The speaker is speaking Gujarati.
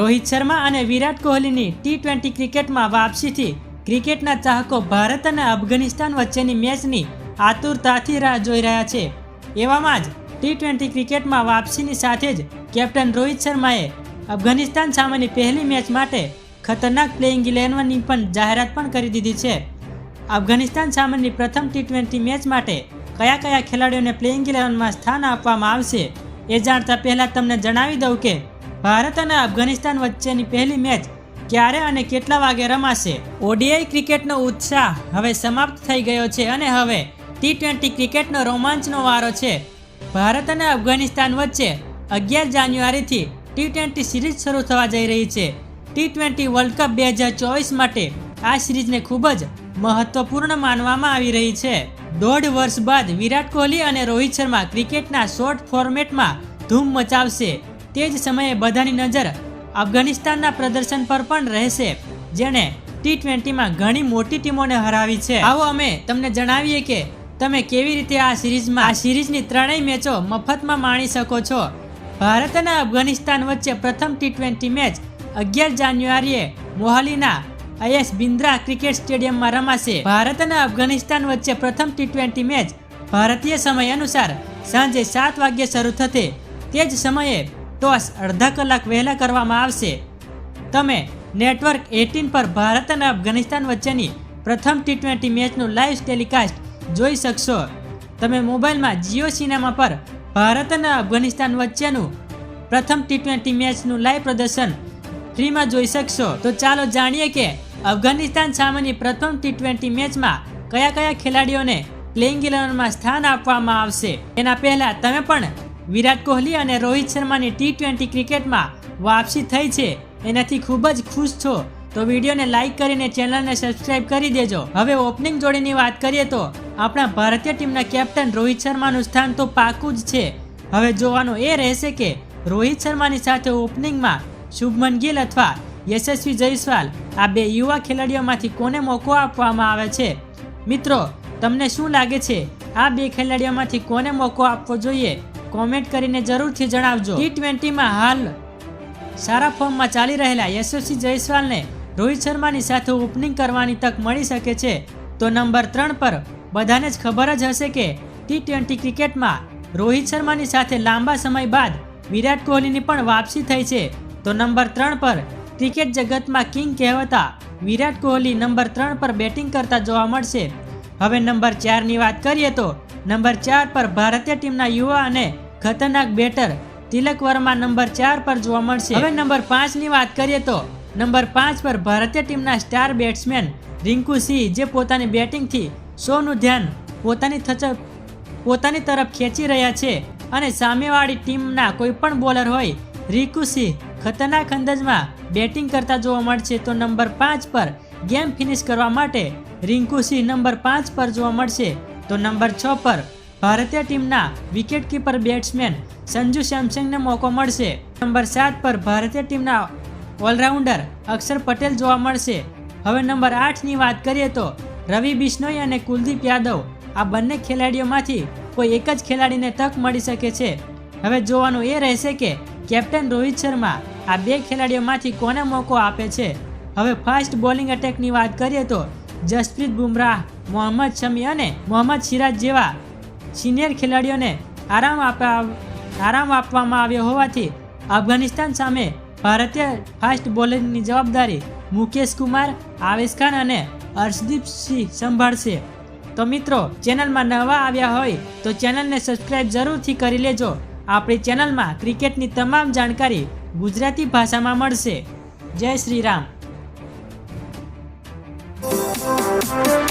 રોહિત શર્મા અને વિરાટ કોહલીની ટી ટ્વેન્ટી ક્રિકેટમાં વાપસીથી ક્રિકેટના ચાહકો ભારત અને અફઘાનિસ્તાન વચ્ચેની મેચની આતુરતાથી રાહ જોઈ રહ્યા છે. એવામાં જ ટી ટ્વેન્ટી ક્રિકેટમાં વાપસીની સાથે જ કેપ્ટન રોહિત શર્માએ અફઘાનિસ્તાન સામેની પહેલી મેચ માટે ખતરનાક પ્લેઇંગ ઇલેવનની પણ જાહેરાત પણ કરી દીધી છે. અફઘાનિસ્તાન સામેની પ્રથમ ટી ટ્વેન્ટી મેચ માટે કયા કયા ખેલાડીઓને પ્લેઇંગ ઇલેવનમાં સ્થાન આપવામાં આવશે એ જાણતા પહેલાં તમને જણાવી દઉં કે ભારત અને અફઘાનિસ્તાન વચ્ચેની પહેલી મેચ ક્યારે અને કેટલા વાગે રમાશે? ઓડીઆઈ ક્રિકેટનો ઉત્સાહ હવે સમાપ્ત થઈ ગયો છે અને હવે ટી ટ્વેન્ટી ક્રિકેટનો રોમાંચનો વારો છે. ભારત અને અફઘાનિસ્તાન વચ્ચે અગિયાર જાન્યુઆરીથી ટી ટ્વેન્ટી સિરીઝ શરૂ થવા જઈ રહી છે. ટી ટ્વેન્ટી વર્લ્ડ કપ બે હજાર ચોવીસ માટે આ સિરીઝને ખૂબ જ મહત્વપૂર્ણ માનવામાં આવી રહી છે. દોઢ વર્ષ બાદ વિરાટ કોહલી અને રોહિત શર્મા ક્રિકેટના શોર્ટ ફોર્મેટમાં ધૂમ મચાવશે. તે જ સમયે બધાની નજર અફઘાનિસ્તાનના પ્રદર્શન પર પણ રહેશે, જેણે ટી ટ્વેન્ટીમાં ઘણી મોટી ટીમોને હરાવી છે. આવો અમે તમને જણાવીએ કે તમે કેવી રીતે આ સિરીઝમાં, આ સિરીઝની ત્રણેય મેચો મફતમાં માણી શકો છો. ભારત અને અફઘાનિસ્તાન વચ્ચે પ્રથમ ટી ટ્વેન્ટી મેચ અગિયાર જાન્યુઆરીએ મોહાલીના આઈએસ બિન્દ્રા ક્રિકેટ સ્ટેડિયમમાં રમાશે. ભારત અને અફઘાનિસ્તાન વચ્ચે પ્રથમ ટી ટ્વેન્ટી મેચ ભારતીય સમય અનુસાર સાંજે સાત વાગ્યે શરૂ થશે. તે જ સમયે ટોસ અડધા કલાક વહેલા કરવામાં આવશે. તમે નેટવર્ક એટીન પર ભારત અને અફઘાનિસ્તાન વચ્ચેની પ્રથમ ટી ટ્વેન્ટી મેચનું લાઈવ ટેલિકાસ્ટ જોઈ શકશો. તમે મોબાઈલમાં જીઓ સિનેમા પર ભારત અને અફઘાનિસ્તાન વચ્ચેનું પ્રથમ ટી ટ્વેન્ટી મેચનું લાઈવ પ્રદર્શન ફ્રીમાં જોઈ શકશો. તો ચાલો જાણીએ કે અફઘાનિસ્તાન સામેની પ્રથમ ટી ટ્વેન્ટી મેચમાં કયા કયા ખેલાડીઓને પ્લેઇંગ ઇલેવનમાં સ્થાન આપવામાં આવશે. એના પહેલા તમે પણ વિરાટ કોહલી અને રોહિત શર્માની ટી ટ્વેન્ટી ક્રિકેટમાં વાપસી થઈ છે. એનાથી ખૂબ જ ખુશ છો. તો વિડીયોને લાઇક કરીને ચેનલને સબસ્ક્રાઇબ કરી દેજો. હવે ઓપનિંગ જોડીની વાત કરીએ તો આપણા ભારતીય ટીમના કેપ્ટન રોહિત શર્માનું સ્થાન તો પાકું જ છે. હવે જોવાનું એ રહેશે કે રોહિત શર્માની સાથે ઓપનિંગમાં શુભમન ગિલ અથવા યશસ્વી જયસ્વાલ આ બે યુવા ખેલાડીઓમાંથી કોને મોકો આપવામાં આવે છે? મિત્રો, તમને શું લાગે છે? આ બે ખેલાડીઓમાંથી કોને મોકો આપવો જોઈએ? કોમેન્ટ કરીને જરૂરથી જણાવજો. ટી ટ્વેન્ટીમાં હાલ સારા ફોર્મમાં ચાલી રહેલા યશસ્વી જયસ્વાલને રોહિત શર્માની સાથે ઓપનિંગ કરવાની તક મળી શકે છે. તો નંબર ત્રણ પર બધાને જ ખબર જ હશે કે ટી ટ્વેન્ટી ક્રિકેટમાં રોહિત શર્માની સાથે લાંબા સમય બાદ વિરાટ કોહલીની પણ વાપસી થઈ છે. તો નંબર ત્રણ પર ક્રિકેટ જગતમાં કિંગ કહેવાતા વિરાટ કોહલી નંબર ત્રણ પર બેટિંગ કરતા જોવા મળશે. હવે નંબર ચારની વાત કરીએ તો નંબર ચાર પર ભારતીય ટીમના યુવા અને ખતરનાક બેટર તિલક વર્મા નંબર ચાર પર જોવા મળશે. હવે નંબર પાંચની વાત કરીએ તો નંબર પાંચ પર ભારતીય ટીમના સ્ટાર બેટ્સમેન રિંકુ સિંહ, જે પોતાની બેટિંગથી સૌનું ધ્યાન પોતાની થચ પોતાની તરફ ખેંચી રહ્યા છે અને સામેવાળી ટીમના કોઈ પણ બોલર હોય, રિંકુ સિંહ ખતરનાક અંદાજમાં બેટિંગ કરતા જોવા મળશે. તો નંબર પાંચ પર ગેમ ફિનિશ કરવા માટે રિંકુ સિંહ નંબર પાંચ પર જોવા મળશે. તો નંબર છ પર ભારતીય ટીમના વિકેટકીપર બેટ્સમેન સંજુ સેમસંગને મોકો મળશે. નંબર સાત પર ભારતીય ટીમના ઓલરાઉન્ડર અક્ષર પટેલ જોવા મળશે. હવે નંબર આઠની વાત કરીએ તો રવિ બિશ્નોઈ અને કુલદીપ યાદવ આ બંને ખેલાડીઓમાંથી કોઈ એક જ ખેલાડીને તક મળી શકે છે. હવે જોવાનું એ રહેશે કે કેપ્ટન રોહિત શર્મા આ બે ખેલાડીઓમાંથી કોને મોકો આપે છે? હવે ફાસ્ટ બોલિંગ એટેકની વાત કરીએ તો જસપ્રીત બુમરાહ, મોહમ્મદ શમી અને મોહમ્મદ સિરાજ જેવા સિનિયર ખેલાડીઓને આરામ આપવા આરામ આપવામાં આવ્યો હોવાથી અફઘાનિસ્તાન સામે ભારતીય ફાસ્ટ બોલરની જવાબદારી મુકેશ કુમાર, આવેશ ખાન અને અર્શદીપ સિંહ સંભાળશે. તો મિત્રો, ચેનલમાં નવા આવ્યા હોય તો ચેનલને સબસ્ક્રાઈબ જરૂરથી કરી લેજો. આપણી ચેનલમાં ક્રિકેટની તમામ જાણકારી ગુજરાતી ભાષામાં મળશે. જય શ્રી રામ. Thank